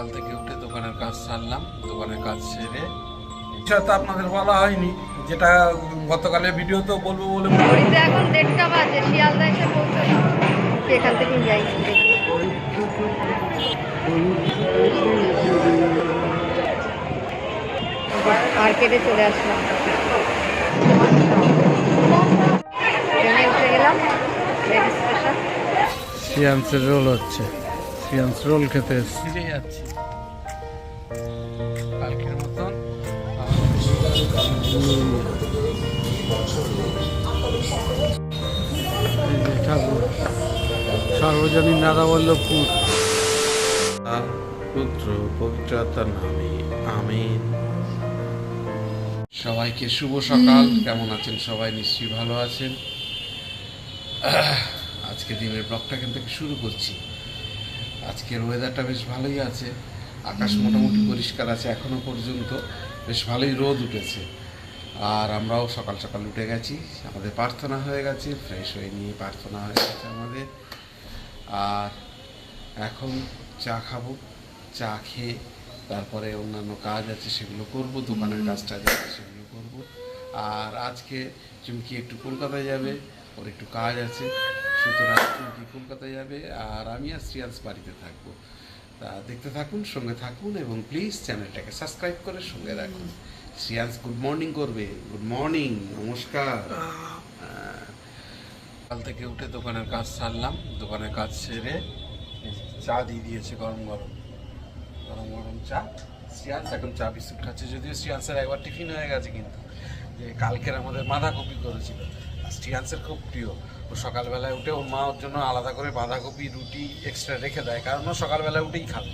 সকাল থেকে উঠে দোকানের কাজ সারলাম দোকানের কাজ সেরে সেটা তো আপনাদের বলা হয়নি যেটা গতকালে ভিডিওতেও বলব বলে এখন দেড়টা বাজে শিয়ালদা এসে পৌঁছলাম এখান থেকে যাই। মার্কেটে চলে আসলাম। ট্রেনে উঠে গেলাম লেডিস রোল হচ্ছে। সিয়ান্স রোল খেতে ফিরে যাচ্ছি। কালকের মতন। ঠাকুর সার্বজনীন নাদাবল্লভপুর। পুত্র পবিত্রতার নামে আমিন। সবাইকে শুভ সকাল। কেমন আছেন সবাই? নিশ্চয়ই ভালো আছেন। আজকে দিনের ব্লগটা এখান থেকে শুরু করছি। আজকের ওয়েদারটা বেশ ভালোই আছে। আকাশ মোটামুটি পরিষ্কার আছে এখনও পর্যন্ত। বেশ ভালোই রোদ উঠেছে। আর আমরাও সকাল সকাল উঠে গেছি। আমাদের প্রার্থনা হয়ে গেছে ফ্রেশ হয়ে নিয়ে প্রার্থনা হয়ে গেছে আমাদের। আর এখন চা খাব চা খেয়ে তারপরে অন্যান্য কাজ আছে সেগুলো করব দোকানের কাজটা আছে সেগুলো করব। আর আজকে চুমকি একটু কলকাতায় যাবে ওর একটু কাজ আছে। সুতরাং চুমকি কলকাতায় যাবে। আর আমি আর শ্রিয়াংশ বাড়িতে থাকব। দেখতে থাকুন সঙ্গে থাকুন এবং প্লিজ চ্যানেলটাকে সাবস্ক্রাইব করে সঙ্গে রাখুন। শ্রিয়াংশ গুড মর্নিং করবে। গুড মর্নিং নমস্কার। কাল থেকে উঠে দোকানের কাজ সারলাম। দোকানের কাজ সেরে চা দিয়ে দিয়েছে গরম গরম। গরম গরম চা। শ্রিয়াংশ এখন চা বিস্কুট খাচ্ছে। যদিও শ্রিয়াংসের একবার টিফিন হয়ে গেছে কিন্তু। যে কালকের আমাদের বাঁধাকপি করেছিল। শ্রিয়াংসের খুব প্রিয়। ও সকালবেলায় উঠে ওর মা ওর জন্য আলাদা করে বাঁধাকপি, রুটি এক্সট্রা রেখে দেয়, কারণ ও সকালবেলায় উঠেই খাবে।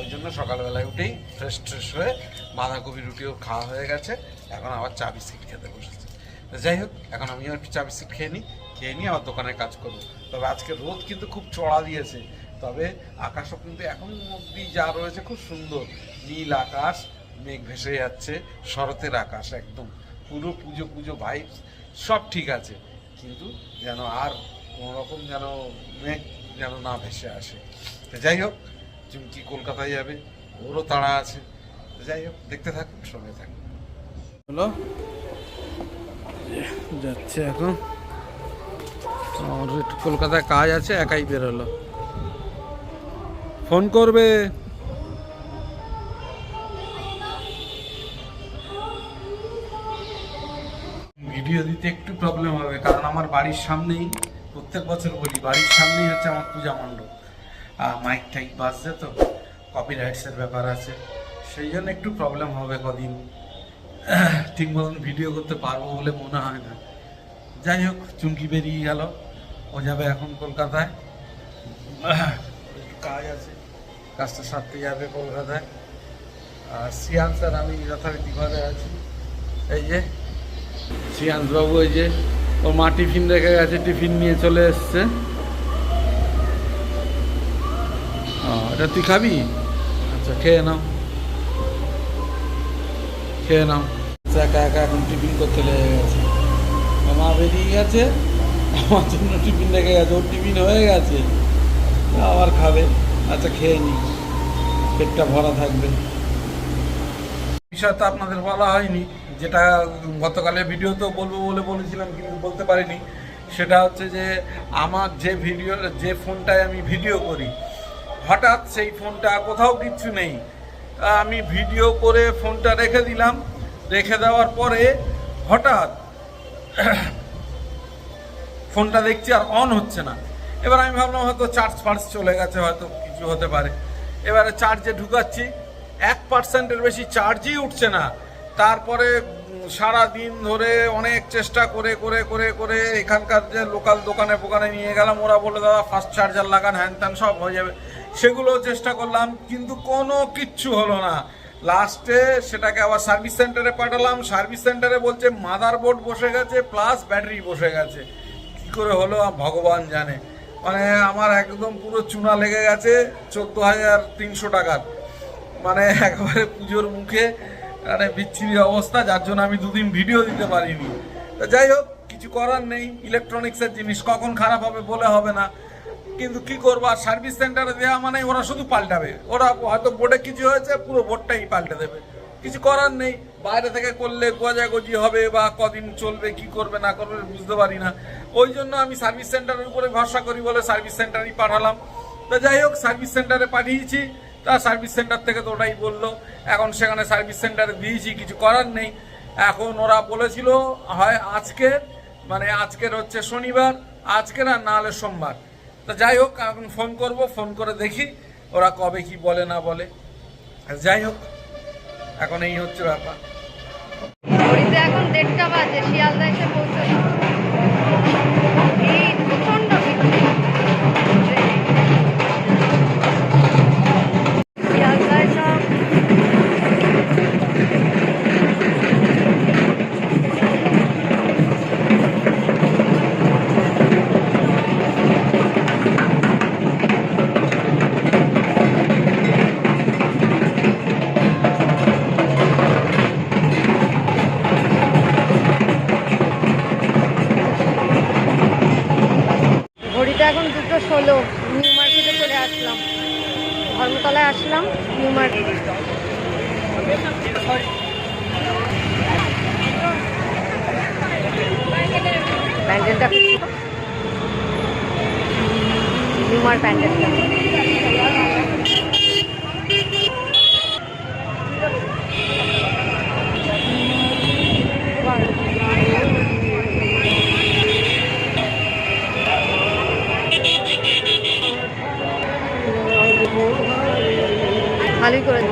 ওই জন্য সকালবেলায় উঠেই ফ্রেশ ট্রেশ হয়ে বাঁধাকপি রুটিও খাওয়া হয়ে গেছে। এখন আবার চা বিস্কিট খেতে বসেছে। যাই হোক, এখন আমিও একটু চা বিস্কিট খেয়ে নিই, খেয়ে নিয়ে আবার দোকানে কাজ করব। তবে আজকে রোদ কিন্তু খুব চড়া দিয়েছে। তবে আকাশও কিন্তু এখন অব্দি যা রয়েছে খুব সুন্দর। নীল আকাশ, মেঘ ভেসে যাচ্ছে, শরতের আকাশ একদম। পুরো পুজো পুজো ভাইবস সব ঠিক আছে। কিন্তু যেন আর কোনো রকম যেন মেঘ যেন না ভেসে আসে। তো যাই হোক চুমকি কলকাতায় যাবে ওরও তাড়া আছে। তো যাই হোক দেখতে থাকুন সঙ্গে থাকুন। হলো। যাচ্ছে এখন। আমার একটু কলকাতায় কাজ আছে একাই বেরোলো। ফোন করবে। ভিডিও দিতে একটু প্রবলেম হবে, কারণ আমার বাড়ির সামনেই, প্রত্যেক বছর বলি, বাড়ির সামনেই হচ্ছে আমার পূজা মণ্ডপ। আর মাইক টাইক বাজছে তো কপিরাইটসের ব্যাপার আছে। সেই জন্য একটু প্রবলেম হবে কদিন। ঠিক মতন ভিডিও করতে পারব বলে মনে হয় না। যাই হোক, চুমকি বেরিয়ে গেল। ও যাবে এখন কলকাতায়। একটু কাজ আছে। কাজটা সারতে যাবে কলকাতায়। আর শ্রিয়াংশ স্যার, আমি যথারীতি ঘরে আছি। এই যে শ্রিয়াংশ ওই যে, ও মা টিফিন রেখে গেছে, টিফিন নিয়ে চলে এসছে। এটা তুই খাবি? আচ্ছা খেয়ে নাও। খেয়ে নাও। একা একা এখন টিফিন করতে লেগে গেছে। মা বেরিয়ে গেছে, আমার জন্য টিফিন রেখে গেছে, ওর টিফিন হয়ে গেছে। আবার খাবে। আচ্ছা খেয়ে নি। পেটটা ভরা থাকবে। বিষয়টা আপনাদের বলা হয়নি, যেটা গতকালে ভিডিওতেও বলব বলে বলেছিলাম, কিন্তু বলতে পারিনি। সেটা হচ্ছে যে, আমার যে ভিডিও, যে ফোনটায় আমি ভিডিও করি, হঠাৎ সেই ফোনটা কোথাও কিচ্ছু নেই। আমি ভিডিও করে ফোনটা রেখে দিলাম, রেখে দেওয়ার পরে হঠাৎ ফোনটা দেখছি আর অন হচ্ছে না। এবার আমি ভাবলাম হয়তো চার্জ ফার্জ চলে গেছে, হয়তো কিছু হতে পারে। এবারে চার্জে ঢুকাচ্ছি এক পার্সেন্টের বেশি চার্জই উঠছে না। তারপরে সারা দিন ধরে অনেক চেষ্টা করে করে করে করে এখানকার যে লোকাল দোকানে ফোকানে নিয়ে গেলাম, ওরা বলে দাদা ফাস্ট চার্জার লাগান, হ্যান ত্যান সব হয়ে যাবে। সেগুলো চেষ্টা করলাম, কিন্তু কোনো কিচ্ছু হলো না। লাস্টে সেটাকে আবার সার্ভিস সেন্টারে পাঠালাম। সার্ভিস সেন্টারে বলছে মাদার বোর্ড বসে গেছে প্লাস ব্যাটারি বসে গেছে। কি করে হলো ভগবান জানে। মানে আমার একদম পুরো চুনা লেগে গেছে, চোদ্দ হাজার তিনশো টাকার। মানে একেবারে পুজোর মুখে মানে বিচ্ছিরি অবস্থা, যার জন্য আমি দুদিন ভিডিও দিতে পারিনি। তা যাই হোক, কিছু করার নেই ইলেকট্রনিক্সের জিনিস কখন খারাপ হবে বলে হবে না। কিন্তু কি করব, আর সার্ভিস সেন্টারে দেওয়া মানে ওরা শুধু পাল্টাবে। ওরা হয়তো বোর্ডে কিছু হয়েছে, পুরো বোর্ডটাই পাল্টে দেবে। কিছু করার নেই, বাইরে থেকে করলে গজাগজি হবে বা কদিন চলবে, কি করবে, না করবে, বুঝতে পারি না। ওই জন্য আমি সার্ভিস সেন্টারের উপরে ভরসা করি বলে সার্ভিস সেন্টারই পাঠালাম। তো যাই হোক সার্ভিস সেন্টারে পাঠিয়েছি। তা সার্ভিস সেন্টার থেকে তো ওটাই বলল। এখন সেখানে সার্ভিস সেন্টারে দিয়েছি, কিছু করার নেই। এখন ওরা বলেছিল, হয় আজকে মানে আজকের হচ্ছে শনিবার, আজকের আর না হলে সোমবার। তা যাই হোক, এখন ফোন করব, ফোন করে দেখি ওরা কবে কি বলে না বলে। যাই হোক, এখন এই হচ্ছে ব্যাপার। এখন দেড়টা এখন হলো নিউ মার্কেটে চলে আসলাম। ধর্মতলায় আসলাম নিউ মার্কেট প্যান্ডেলটা নিউমার প্যান্ডেলটা ভালোই করে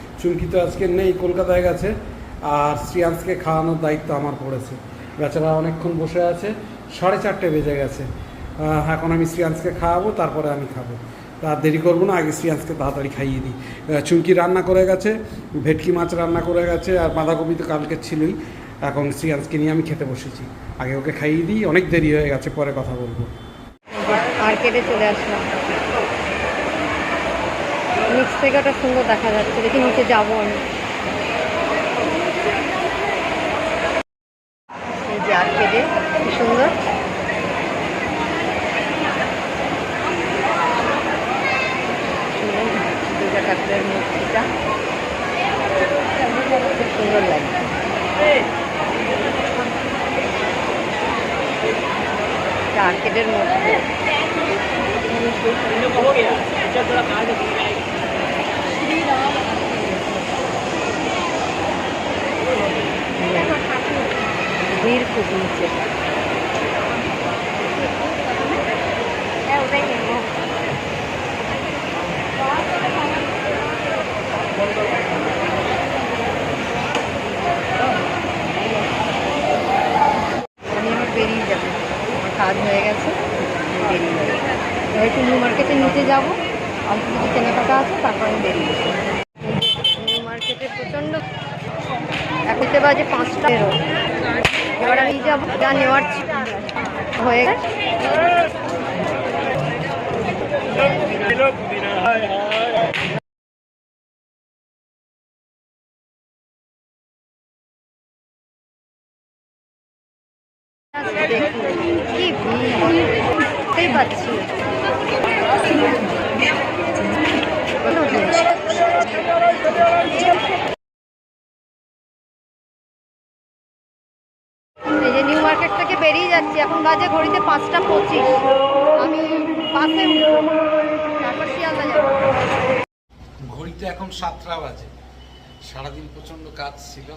চুমকি তো আজকে নেই, কলকাতায় গেছে, আর শ্রিয়াংশকে খাওয়ানোর দায়িত্ব আমার পড়েছে। বেচারা অনেকক্ষণ বসে আছে, সাড়ে চারটে বেজে গেছে। এখন আমি শ্রিয়াংশকে খাওয়াবো, তারপরে আমি খাব। আর দেরি করব না, আগে শ্রিয়াংশকে তাড়াতাড়ি খাইয়ে দিই। চুমকি রান্না করে গেছে, ভেটকি মাছ রান্না করে গেছে, আর বাঁধাকপি তো কালকে ছিলই। এখন শ্রিয়াংশকে নিয়ে আমি খেতে বসেছি। আগে ওকে খাইয়ে দিই, অনেক দেরি হয়ে গেছে, পরে কথা বলব। মার্কেটে চলে আসলাম। নিচ থেকে ওটা সুন্দর দেখা যাচ্ছে। দেখি নিচে যাব আমি। টাকার কি এই যে নিউ মার্কেট থেকে বেরিয়ে যাচ্ছি এখন বাজে ঘড়ি পাঁচটা পঁচিশ। আমি বাসে ঘড়িতে এখন সাতটা বাজে। সারাদিন প্রচণ্ড কাজ ছিল।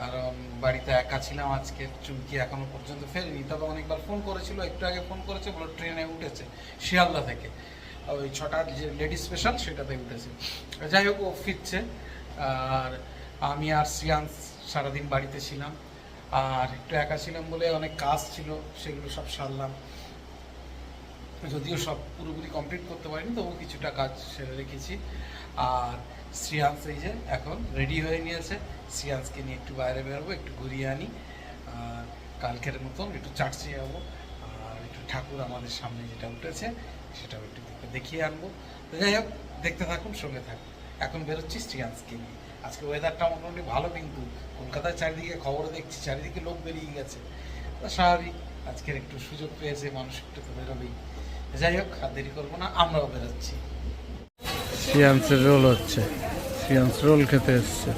কারণ বাড়িতে একা ছিলাম আজকে, চুমকি এখনও পর্যন্ত ফেরেনি। তবে অনেকবার ফোন করেছিল, একটু আগে ফোন করেছে, বলো ট্রেনে উঠেছে শিয়ালদা থেকে। ওই ছটার যে লেডি স্পেশাল সেটাতে উঠেছে। যাই হোক, ও ফিরছে। আর আমি আর শ্রিয়াংশ সারাদিন বাড়িতে ছিলাম। আর একটু একা ছিলাম বলে অনেক কাজ ছিল, সেগুলো সব সারলাম। যদিও সব পুরোপুরি কমপ্লিট করতে পারিনি, তবু কিছুটা কাজ সেরে রেখেছি। আর শ্রিয়াংশ এই যে এখন রেডি হয়ে নিয়েছে। শ্রিয়াংশকে নিয়ে একটু বাইরে বেরোবো, একটু ঘুরিয়ে আনি। আর কালকের মতন একটু চার্চে যাব। আর একটু ঠাকুর আমাদের সামনে যেটা উঠেছে, সেটাও একটু দেখে দেখিয়ে আনব। তো যাই হোক, দেখতে থাকুন, সঙ্গে থাকুন। এখন বেরোচ্ছি শ্রিয়াংশকে নিয়ে। আজকে ওয়েদারটা মোটামুটি ভালো কিন্তু কলকাতার চারিদিকে খবর দেখছি চারিদিকে লোক বেরিয়ে গেছে। তো স্বাভাবিক আজকের একটু সুযোগ পেয়েছে মানুষ একটু তো বেরোবেই। যাই হোক আর দেরি করব না আমরাও বেরোচ্ছি। শিয়ান্সের রোল হচ্ছে। শিয়ান্স রোল খেতে এসছে।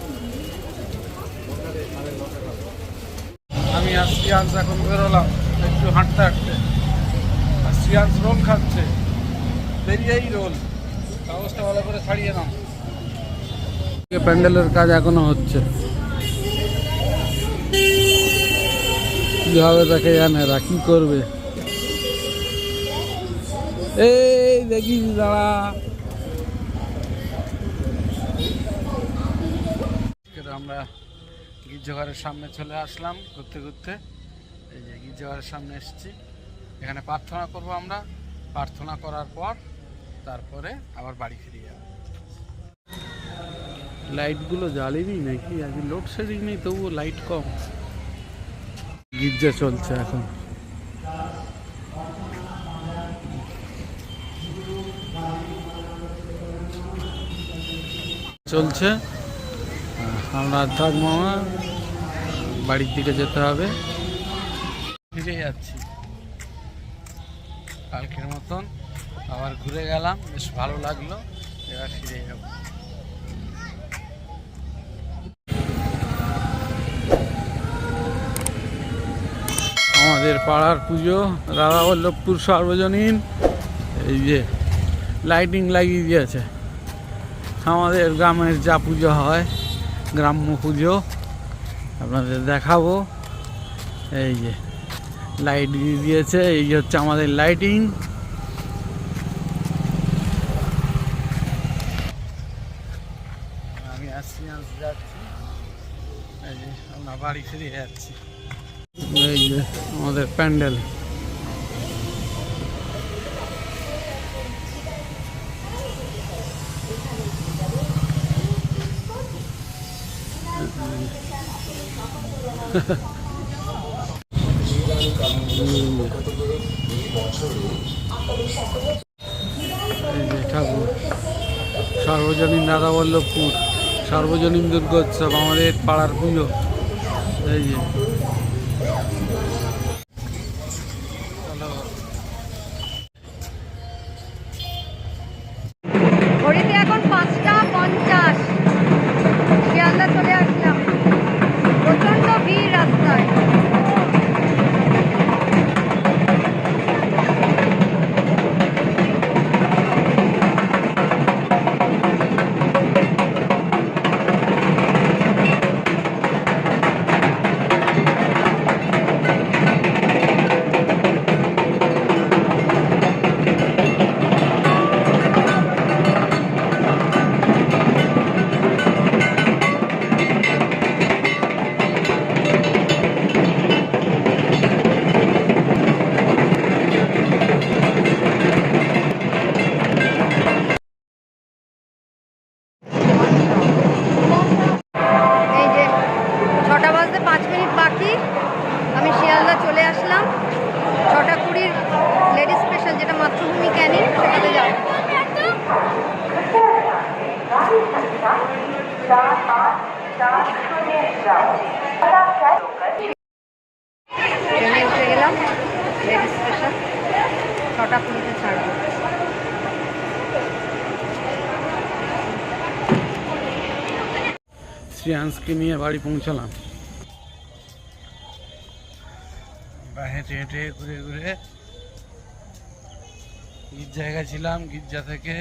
আমি আর শিয়ান্স এখন বেরোলাম একটু হাঁটতে হাঁটতে। আর শিয়ান্স রোল খাচ্ছে। বেরিয়েই রোল। কাগজটা ভালো করে ছাড়িয়ে নাও। প্যান্ডেলের কাজ এখনও হচ্ছে। কি হবে তাকে জানে এরা কি করবে? এই দেখি দাঁড়া। আমরা গির্জাঘরের সামনে চলে আসলাম ঘুরতে ঘুরতে। এই যে গির্জাঘরের সামনে এসেছি। এখানে প্রার্থনা করব আমরা। প্রার্থনা করার পর তারপরে আবার বাড়ি ফিরে লাইটগুলো জ্বালেনি নাকি? আজ লোডশেডিং নেই, তবুও লাইট কম। গির্জা চলছে এখন। চলছে। আমরা আর মামা, বাড়ির দিকে যেতে হবে। ফিরে যাচ্ছি। কালকের মতন আবার ঘুরে গেলাম, বেশ ভালো লাগল, এবার ফিরে যাব। আমাদের পাড়ার পুজো। রাধা বল্লভপুর সার্বজনীন। এই যে লাইটিং লাগিয়ে দিয়েছে। আমাদের গ্রামের যা পুজো হয়, গ্রাম্য পুজো, আপনাদের দেখাবো। এই যে লাইট দিয়ে দিয়েছে, এই হচ্ছে আমাদের লাইটিং আমি আসছি আস যাচ্ছি। আমরা বাড়ি ফিরে যাচ্ছি। এই যে আমাদের প্যান্ডেল। ঠাকুর সার্বজনীন রাধাবল্লভপুর সার্বজনীন দুর্গোৎসব আমাদের পাড়ার পুজো। এই যে ট্রেনে উঠে গেলাম লেডিস স্পেশাল ছটা কুড়িতে ছাড়বো। শ্রেয়াংসকে নিয়ে বাড়ি পৌঁছালাম। হেঁটে হেঁটে ঘুরে ঘুরে গির্জায় ছিলাম, গির্জা থেকে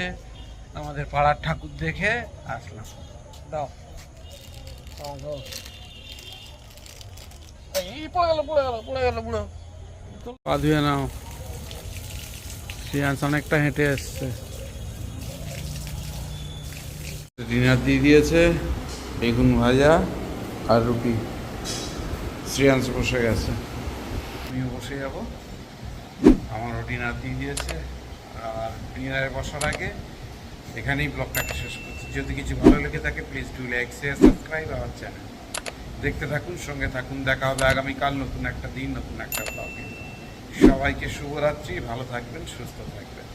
আমাদের পাড়ার ঠাকুর দেখে আসলাম। দাও। পা ধুয়ে নাও। অনেকটা হেঁটে এসছে। ডিনার দিয়ে দিয়েছে বেগুন ভাজা আর রুটি। শ্রেয়াংশ বসে গেছে। আমিও বসে যাব। আমারও ডিনার দিয়ে দিয়েছে। আর ডিনারে বসার আগে এখানেই ব্লগটাকে শেষ করছি। যদি কিছু ভালো লেগে থাকে please do like share subscribe আমার চ্যানেল দেখতে থাকুন, সঙ্গে থাকুন, দেখা হবে আগামীকাল নতুন একটা দিন, নতুন একটা ব্লগে সবাইকে শুভরাত্রি, ভালো থাকবেন, সুস্থ থাকবেন।